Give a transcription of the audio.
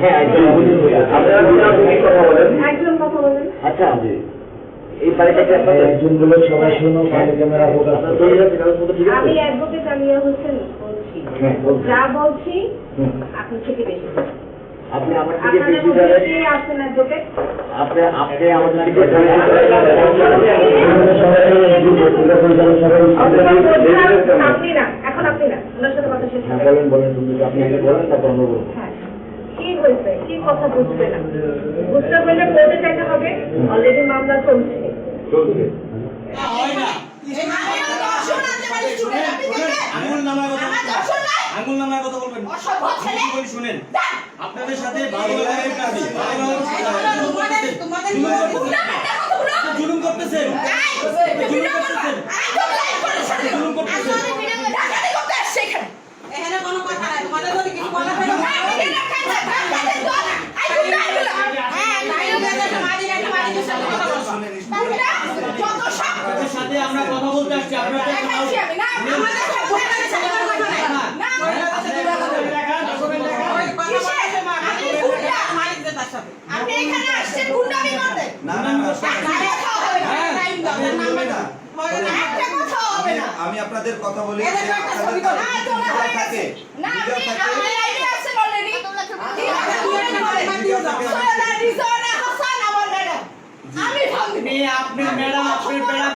হ্যাঁ একজন একজন আচ্ছা এই বাড়িটা কি আপনাদের একজনগুলো সবাই শোনো বাইরে ক্যামেরা ফোকাস আমি অ্যাডভোকেট আমিয়া হোসেন বলছি হ্যাঁ, যা বলছি আপনি থেকে বেশি আপনি আমার থেকে বেশি মধ্যে জানেন কে আছেন অ্যাডভোকেট আপনি আপনি থেকে আপনি না এখন আপনি না ওনার সাথে কথা শেষ হ্যাঁ বলেন বলেন তুমি আপনি আগে বলেন তারপর আমরা বলব। হ্যাঁ কি হয়েছে কি কথা বুঝবে না? বুঝতে পারলে কোর্টে যেতে হবে অলরেডি মামলা চলছে। চলছে। আঙুল কথা বলবেন। আঙুল নামায় কথা বলবেন। বলি শুনেন? আপনাদের সাথে ভালো লাগার কাজে। ভালো লাগার জুলুম করতেছেন জুলুম করতেছেন জুলুম করতেছেন এখানে কোনো কথা নাই তোমাদের যদি কিছু বলা থাকে আপনাদের সাথে আমরা কথা বলতে আসছি আপনারা আপনি এখানে আসছেন গুন্ডামি করতে না না আমি আপনাদের কথা বলি এদের সৈয়দা রিজওয়ানা হাসান আমার ম্যাডাম।